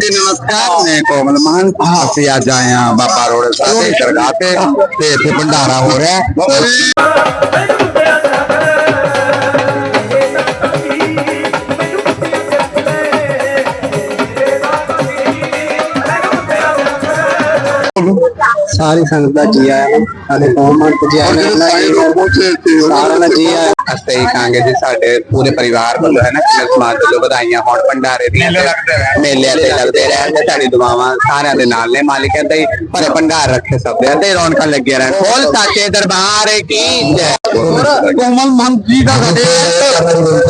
जी नमस्कार मैं कोमल मान से आज आए हैं बाबा रोड साहब दरगाह पे ते भंडारा हो रहा है ਸਾਰੀ ਸੰਗਤ ਦਾ ਜੀ ਆਇਆਂ ਨੂੰ ਸਾਡੇ ਕੋਮਨ ਤੇ ਜੀ ਆਇਆਂ ਨੂੰ ਸਾਰਿਆਂ ਦਾ ਜੀ ਆਇਆਂ ਅਸੀਂ ਇਹੀ ਕਹਾਂਗੇ ਜੀ ਸਾਡੇ ਪੂਰੇ ਪਰਿਵਾਰ ਵੱਲੋਂ ਹੈ ਨਾ ਕਿੰਨੇ ਸਮਾਜ ਵੱਲੋਂ ਵਧਾਈਆਂ ਹੋਣ ਭੰਡਾਰੇ ਦੀਆਂ ਮੇਲੇ ਤੇ ਲੱਗਦੇ ਰਹਿਣ ਤੇ ਸਾਡੀ ਦੁਆਵਾਂ ਸਾਰਿਆਂ ਦੇ ਨਾਲ ਨੇ ਮਾਲਿਕ ਹੀ ਭਰੇ ਭੰਡਾਰ ਰੱਖੇ ਸਭ ਦੇ ਤੇ ਰੌਣਕਾਂ ਲੱਗੀਆਂ ਰਹਿਣ। ਬੋਲ ਸਾਚੇ ਦਰਬਾਰ ਕੀ ਜੈ। ਕੋਮਲ ਮਨ ਜੀ ਦਾ ਸਾਡੇ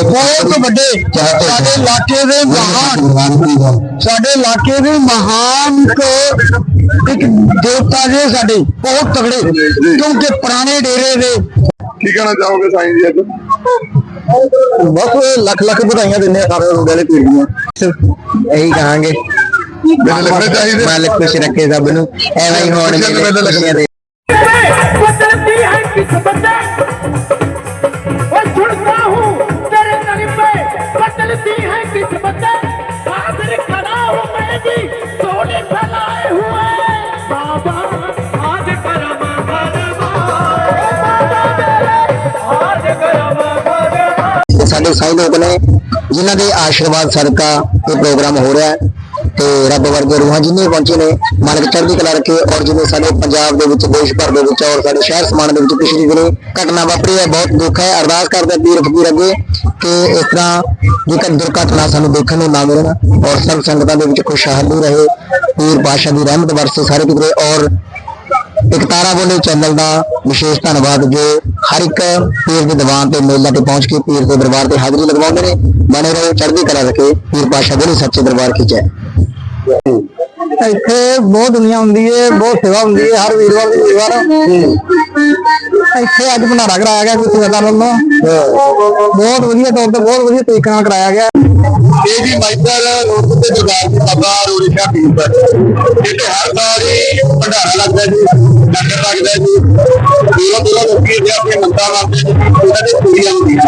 ਬਹੁਤ ਵੱਡੇ ਸਾਡੇ ਇਲਾਕੇ ਦੇ ਮਹਾਨ ਸਾਡੇ ਇਲਾਕੇ ਦੇ ਮਹਾਨ ਇੱਕ ਦੇਵਤਾ ਜੀ ਸਾਡੇ ਬਹੁਤ ਤਗੜੇ ਕਿਉਂਕਿ ਪੁਰਾਣੇ ਡੇਰੇ ਦੇ ਕੀ ਕਹਿਣਾ ਚਾਹੋਗੇ ਸਾਈਂ ਜੀ ਅੱਜ? ਬਸ ਲੱਖ ਲੱਖ ਵਧਾਈਆਂ ਦਿੰਦੇ ਆ ਸਾਰੇ ਰੋਡ ਵਾਲੇ ਪੀਰ ਦੀਆਂ ਇਹੀ ਕਹਾਂਗੇ। ਮਾਲਕ ਖੁਸ਼ ਰੱਖੇ ਸਭ ਨੂੰ। ਐਵੇਂ ਹੀ ਹੋਣ ਦੇ ਮੇਲੇ ਸਾਈ ਲੋਕ ਨੇ ਜਿਨ੍ਹਾਂ ਦੇ ਆਸ਼ੀਰਵਾਦ ਸਦਕਾ ਇਹ ਪ੍ਰੋਗਰਾਮ ਹੋ ਰਿਹਾ ਹੈ ਤੇ ਰੱਬ ਵਰਗੇ ਰੂਹਾਂ ਜਿੰਨੇ ਪਹੁੰਚੇ ਨੇ, ਮਾਲਕ ਚੜ੍ਹਦੀ ਕਲਾ ਰੱਖੇ ਔਰ ਜਿਵੇਂ ਸਾਡੇ ਪੰਜਾਬ ਦੇ ਵਿੱਚ, ਦੇਸ਼ ਭਰ ਦੇ ਵਿੱਚ ਔਰ ਸਾਡੇ ਸ਼ਹਿਰ ਸਮਾਨ ਦੇ ਵਿੱਚ ਪਿਛਲੀ ਦਿਨੀ ਘਟਨਾ ਵਾਪਰੀ ਹੈ, ਬਹੁਤ ਦੁੱਖ ਹੈ। ਅਰਦਾਸ ਕਰਦੇ ਪੀਰ ਫਕੀਰ ਅੱਗੇ ਕਿ ਇਸ ਤਰ੍ਹਾਂ ਜੇਕਰ ਦੁਰਘਟਨਾ ਸਾਨੂੰ ਦੇਖਣ ਨੂੰ ਨਾ ਮਿਲਣ ਔਰ ਸਭ ਸੰਗਤਾਂ ਦੇ ਵਿੱਚ ਖੁਸ਼ਹਾਲੀ ਰਹੇ, ਪੀਰ ਪਾਸ਼ਾ ਦੀ ਰਹਿਮਤ ਵਰਸੇ ਸਾਰੇ ਕਿਤੇ ਔਰ ਇੱਕ ਬੋਲੇ ਚੈਨਲ ਦਾ ਵਿਸ਼ੇਸ਼ ਧੰਨਵਾਦ ਜੋ ਹਰ ਇੱਕ ਪੀਰ ਦੇ ਦੀਵਾਨ ਤੇ ਮੇਲਾ ਤੇ ਪਹੁੰਚ ਕੇ ਪੀਰ ਦੇ ਦਰਬਾਰ ਤੇ ਹਾਜ਼ਰੀ ਲਗਵਾਉਂਦੇ ਨੇ ਬਣੇ ਰਹੋ ਚੜ੍ਹਦੀ ਕਲਾ ਰੱਖੇ ਪੀਰ ਪਾਸ਼ਾ ਦੇ ਸੱਚੇ ਦਰਬਾਰ ਕੀ ਜੈ। ਇੱਥੇ ਬਹੁਤ ਦੁਨੀਆ ਹੁੰਦੀ ਹੈ ਬਹੁਤ ਸੇਵਾ ਹੁੰਦੀ ਹੈ ਹਰ ਵੀਰਵਾਰ ਦੀ ਵੀਰਵਾਰ ਇੱਥੇ ਅੱਜ ਭੰਡਾਰਾ ਕਰਾਇਆ ਗਿਆ ਕਿਸੇ ਦਾ ਵੱਲੋਂ। ਬਹੁਤ ਵਧੀਆ ਤੌਰ ਤੇ ਬਹੁਤ ਵਧੀਆ ਤਰੀਕੇ ਨਾਲ ਕਰਾਇਆ ਗਿਆ। ਇਹ ਮਾਈਦਰ ਰੋਡ ਤੇ ਦਰਬਾਰ ਦੀ ਬਾਬਾ ਰੋੜੀ ਪੀਰ ਪਰ ਜਿੱਥੇ ਹਰ ਸਾਲ ਹੀ ਭੰਡਾਰਾ ਲੱਗਦਾ ਜੀ, ਲੰਗਰ ਲੱਗਦਾ ਜੀ। ਦੂਰੋਂ ਦੂਰੋਂ ਲੋਕੀ ਇੱਥੇ ਆਪਣੀ ਮੰਤਾਂ ਮੰਗਦੇ ਜੀ ਉਹਨਾਂ ਦੀ ਪੂਰੀਆਂ ਹੁੰਦੀਆਂ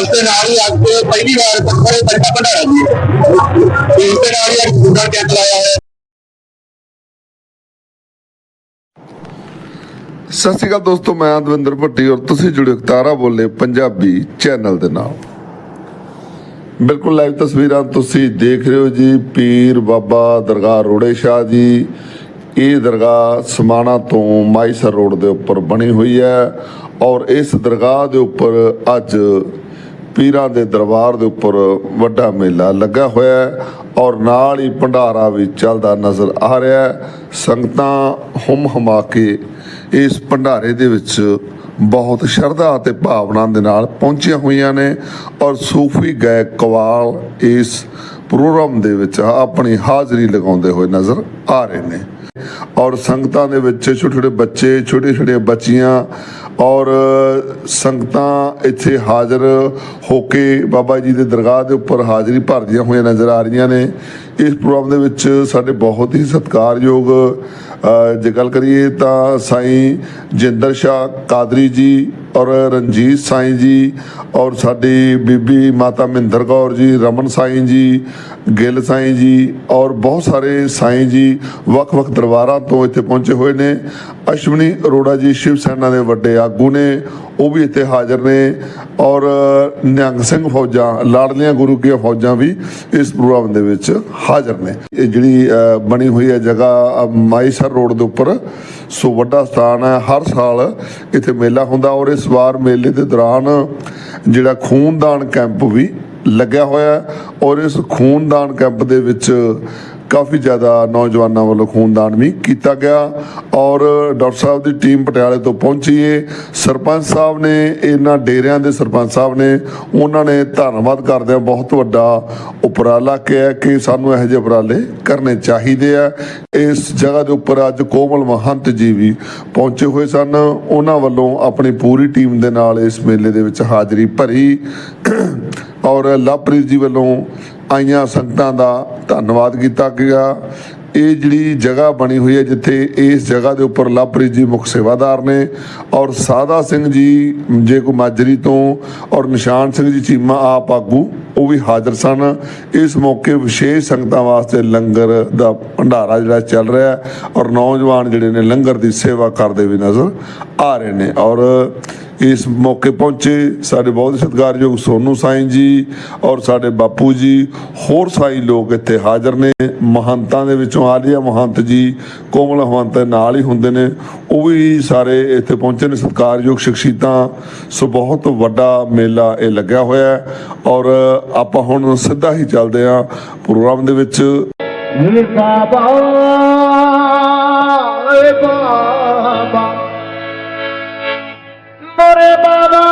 ਉਸ ਦੇ ਨਾਲ ਹੀ ਅੱਜ ਪਹਿਲੀ ਵਾਰ ਪੱਖਰੇ ਬੱਚਾ ਭੰਡਾਰਾ ਜੀ। ਇਸ ਦੇ ਨਾਲ ਹੀ ਅੱਜ ਗੁੱਡਾ ਕੈਂਪ ਲਾਇਆ ਹੈ ਸਤਿ ਸ਼੍ਰੀ ਅਕਾਲ ਦੋਸਤੋ, ਮੈਂ ਦਵਿੰਦਰ ਭੱਟੀ ਔਰ ਤੁਸੀਂ ਜੁੜੇ ਤਾਰਾ ਬੋਲੇ ਪੰਜਾਬੀ ਚੈਨਲ ਦੇ ਨਾਲ। ਬਿਲਕੁਲ ਲਾਈਵ ਤਸਵੀਰਾਂ ਤੁਸੀਂ ਦੇਖ ਰਹੇ ਹੋ ਜੀ, ਪੀਰ ਬਾਬਾ ਦਰਗਾਹ ਰੋੜੇ ਸ਼ਾਹ ਜੀ। ਇਹ ਦਰਗਾਹ ਸਮਾਣਾ ਤੋਂ ਮਾਈਸਰ ਰੋਡ ਦੇ ਉੱਪਰ ਬਣੀ ਹੋਈ ਹੈ ਔਰ ਇਸ ਦਰਗਾਹ ਦੇ ਉੱਪਰ ਅੱਜ ਪੀਰਾਂ ਦੇ ਦਰਬਾਰ ਦੇ ਉੱਪਰ ਵੱਡਾ ਮੇਲਾ ਲੱਗਾ ਹੋਇਆ ਹੈ ਔਰ ਨਾਲ ਹੀ ਭੰਡਾਰਾ ਵੀ ਚੱਲਦਾ ਨਜ਼ਰ ਆ ਰਿਹਾ ਹੈ। ਸੰਗਤਾਂ ਹੁਮ ਹਮਾ ਕੇ ਇਸ ਭੰਡਾਰੇ ਦੇ ਵਿੱਚ ਬਹੁਤ ਸ਼ਰਧਾ ਅਤੇ ਭਾਵਨਾ ਦੇ ਨਾਲ ਪਹੁੰਚੀਆਂ ਹੋਈਆਂ ਨੇ ਔਰ ਸੂਫੀ ਗਾਇਕ ਕਵਾਲ ਇਸ ਪ੍ਰੋਗਰਾਮ ਦੇ ਵਿੱਚ ਆਪਣੀ ਹਾਜ਼ਰੀ ਲਗਾਉਂਦੇ ਹੋਏ ਨਜ਼ਰ ਆ ਰਹੇ ਨੇ। ਔਰ ਸੰਗਤਾਂ ਦੇ ਵਿੱਚ ਛੋਟੇ ਛੋਟੇ ਬੱਚੇ ਛੋਟੇ ਛੋਟੇ ਬੱਚੀਆਂ ਔਰ ਸੰਗਤਾਂ ਇੱਥੇ ਹਾਜ਼ਰ ਹੋ ਕੇ ਬਾਬਾ ਜੀ ਦੇ ਦਰਗਾਹ ਦੇ ਉੱਪਰ ਹਾਜ਼ਰੀ ਭਰਦੀਆਂ ਹੋਈਆਂ ਨਜ਼ਰ ਆ ਰਹੀਆਂ ਨੇ। ਇਸ ਪ੍ਰੋਗਰਾਮ ਦੇ ਵਿੱਚ ਸਾਡੇ ਬਹੁਤ ਹੀ ਸਤਿਕਾਰਯੋਗ ਜੇ ਗੱਲ ਕਰੀਏ ਤਾਂ ਸਾਈਂ ਜਿੰਦਰ ਸ਼ਾਹ, ਕਾਦਰੀ ਜੀ ਔਰ ਰਣਜੀਤ ਸਾਈਂ ਜੀ ਔਰ ਸਾਡੀ ਬੀਬੀ ਮਾਤਾ ਮਹਿੰਦਰ ਕੌਰ ਜੀ, ਰਮਨ ਸਾਈਂ ਜੀ, ਗਿੱਲ ਸਾਈਂ ਜੀ ਔਰ ਬਹੁਤ ਸਾਰੇ ਸਾਈਂ ਜੀ ਵੱਖ-ਵੱਖ ਦਰਬਾਰਾਂ ਤੋਂ ਇੱਥੇ ਪਹੁੰਚੇ ਹੋਏ ਨੇ। ਅਸ਼ਵਨੀ ਅਰੋੜਾ ਜੀ ਸ਼ਿਵ ਸੈਨਾ ਦੇ ਵੱਡੇ ਆਗੂ ਨੇ, ਉਹ ਵੀ ਇੱਥੇ ਹਾਜ਼ਰ ਨੇ ਔਰ ਨਿਹੰਗ ਸਿੰਘ ਫੌਜਾਂ, ਲਾੜਲੀਆਂ ਗੁਰੂ ਕੀਆਂ ਫੌਜਾਂ ਵੀ ਇਸ ਪ੍ਰੋਗਰਾਮ ਦੇ ਵਿੱਚ ਹਾਜ਼ਰ ਨੇ। ਇਹ ਜਿਹੜੀ ਬਣੀ ਹੋਈ ਹੈ ਜਗ੍ਹਾ ਮਾਈਸਰ ਰੋਡ ਦੇ ਉੱਪਰ, ਸੋ ਵੱਡਾ ਸਥਾਨ ਹੈ। ਹਰ ਸਾਲ ਇੱਥੇ ਮੇਲਾ ਹੁੰਦਾ ਔਰ ਇਸ ਵਾਰ ਮੇਲੇ ਦੇ ਦੌਰਾਨ ਜਿਹੜਾ ਖੂਨਦਾਨ ਕੈਂਪ ਵੀ ਲੱਗਿਆ ਹੋਇਆ ਔਰ ਇਸ ਖੂਨਦਾਨ ਕੈਂਪ ਦੇ ਵਿੱਚ ਕਾਫੀ ਜ਼ਿਆਦਾ ਨੌਜਵਾਨਾਂ ਵੱਲੋਂ ਖੂਨਦਾਨ ਵੀ ਕੀਤਾ ਗਿਆ ਔਰ ਡਾਕਟਰ ਸਾਹਿਬ ਦੀ ਟੀਮ ਪਟਿਆਲੇ ਤੋਂ ਪਹੁੰਚੀ ਏ। ਸਰਪੰਚ ਸਾਹਿਬ ਨੇ, ਇਹਨਾਂ ਡੇਰਿਆਂ ਦੇ ਸਰਪੰਚ ਸਾਹਿਬ ਨੇ, ਉਹਨਾਂ ਨੇ ਧੰਨਵਾਦ ਕਰਦੇ ਆ ਬਹੁਤ ਵੱਡਾ ਉਪਰਾਲਾ ਕਿਹਾ ਕਿ ਸਾਨੂੰ ਇਹੋ ਜਿਹੇ ਉਪਰਾਲੇ ਕਰਨੇ ਚਾਹੀਦੇ ਆ। ਇਸ ਜਗ੍ਹਾ ਦੇ ਉੱਪਰ ਅੱਜ ਕੋਮਲ ਮਹੰਤ ਜੀ ਵੀ ਪਹੁੰਚੇ ਹੋਏ ਸਨ। ਉਹਨਾਂ ਵੱਲੋਂ ਆਪਣੀ ਪੂਰੀ ਟੀਮ ਦੇ ਨਾਲ ਇਸ ਮੇਲੇ ਦੇ ਵਿੱਚ ਹਾਜ਼ਰੀ ਭਰੀ। ਔਰ ਲਵਪ੍ਰੀਤ ਜੀ ਵੱਲੋਂ ਆਈਆਂ ਸੰਗਤਾਂ ਦਾ ਧੰਨਵਾਦ ਕੀਤਾ ਗਿਆ। ਇਹ ਜਿਹੜੀ ਜਗ੍ਹਾ ਬਣੀ ਹੋਈ ਹੈ ਜਿੱਥੇ ਇਸ ਜਗ੍ਹਾ ਦੇ ਉੱਪਰ ਲਵਪ੍ਰੀਤ ਜੀ ਮੁੱਖ ਸੇਵਾਦਾਰ ਨੇ ਔਰ ਸਾਦਾ ਸਿੰਘ ਜੀ, ਜੇ ਕੋ ਮਾਜਰੀ ਤੋਂ ਔਰ ਨਿਸ਼ਾਨ ਸਿੰਘ ਜੀ ਚੀਮਾ ਆਪ ਆਗੂ, ਉਹ ਵੀ ਹਾਜ਼ਰ ਸਨ। ਇਸ ਮੌਕੇ ਵਿਸ਼ੇਸ਼ ਸੰਗਤਾਂ ਵਾਸਤੇ ਲੰਗਰ ਦਾ ਭੰਡਾਰਾ ਜਿਹੜਾ ਚੱਲ ਰਿਹਾ ਹੈ ਔਰ ਨੌਜਵਾਨ ਜਿਹੜੇ ਨੇ ਲੰਗਰ ਦੀ ਸੇਵਾ ਕਰਦੇ ਵੀ ਨਜ਼ਰ ਆ ਰਹੇ ਨੇ ਔਰ ਇਸ ਮੌਕੇ ਪਹੁੰਚੇ ਸਾਡੇ ਬਹੁਤ ਸਤਿਕਾਰਯੋਗ ਸੋਨੂ ਸਾਈਂ ਜੀ ਔਰ ਸਾਡੇ ਬਾਪੂ ਜੀ, ਹੋਰ ਸਾਈ ਲੋਕ ਇੱਥੇ ਹਾਜ਼ਰ ਨੇ, ਮਹੰਤਾਂ ਦੇ ਵਿੱਚੋਂ ਆਲੀਆ ਮਹੰਤ ਜੀ, ਕੋਮਲ ਮਹੰਤ ਨਾਲ ਹੀ ਹੁੰਦੇ ਨੇ, ਉਹ ਵੀ ਸਾਰੇ ਇੱਥੇ ਪਹੁੰਚੇ ਨੇ ਸਤਿਕਾਰਯੋਗ ਸ਼ਖਸੀਤਾਂ ਸੋ ਬਹੁਤ ਵੱਡਾ ਮੇਲਾ ਇਹ ਲੱਗਿਆ ਹੋਇਆ ਹੈ ਔਰ ਆਪਾਂ ਹੁਣ ਸਿੱਧਾ ਹੀ ਚੱਲਦੇ ਆ ਪ੍ਰੋਗਰਾਮ ਦੇ ਵਿੱਚ। ਏ ਬਾਬਾ ਬਾਬਾ। ওরে বাবা।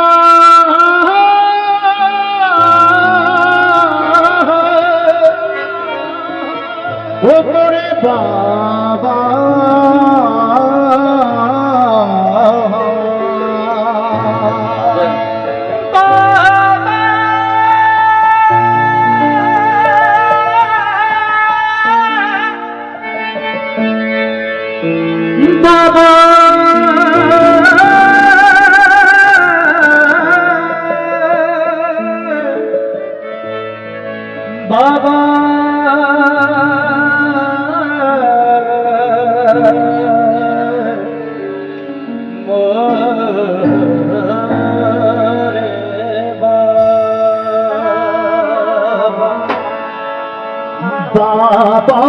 ওরে বাবা। बाबा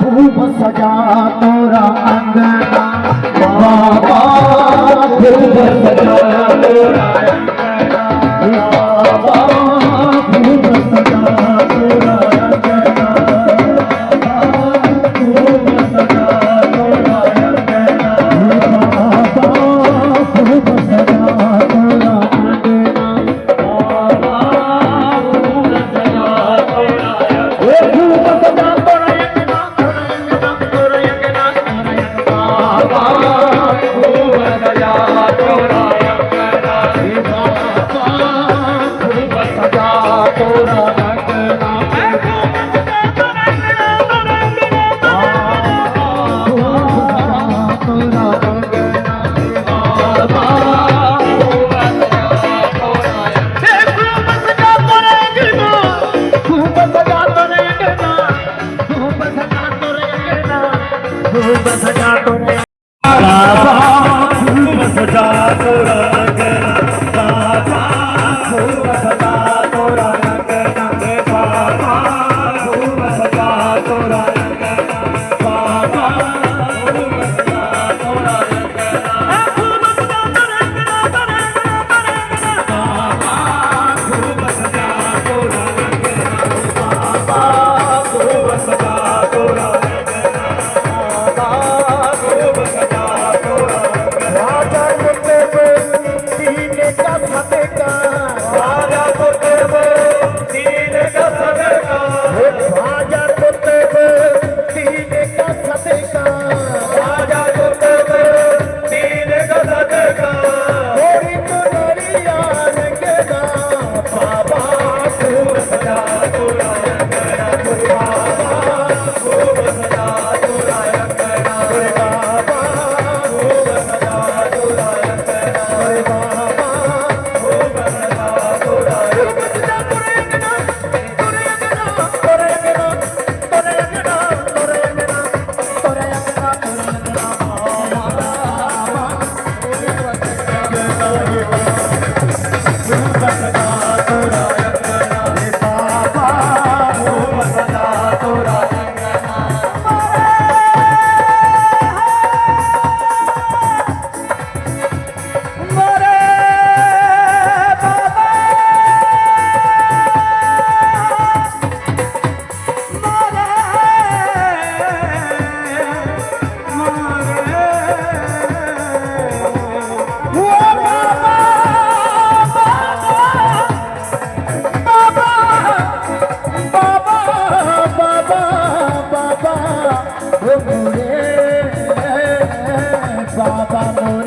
खूब सजा तोरा अंगना बाबा खूब सजा तोरा अंगना बाबा ਬਸ ਜਾਟ ਰਾਸਾ ਬਸ ਜਾਟ সাদা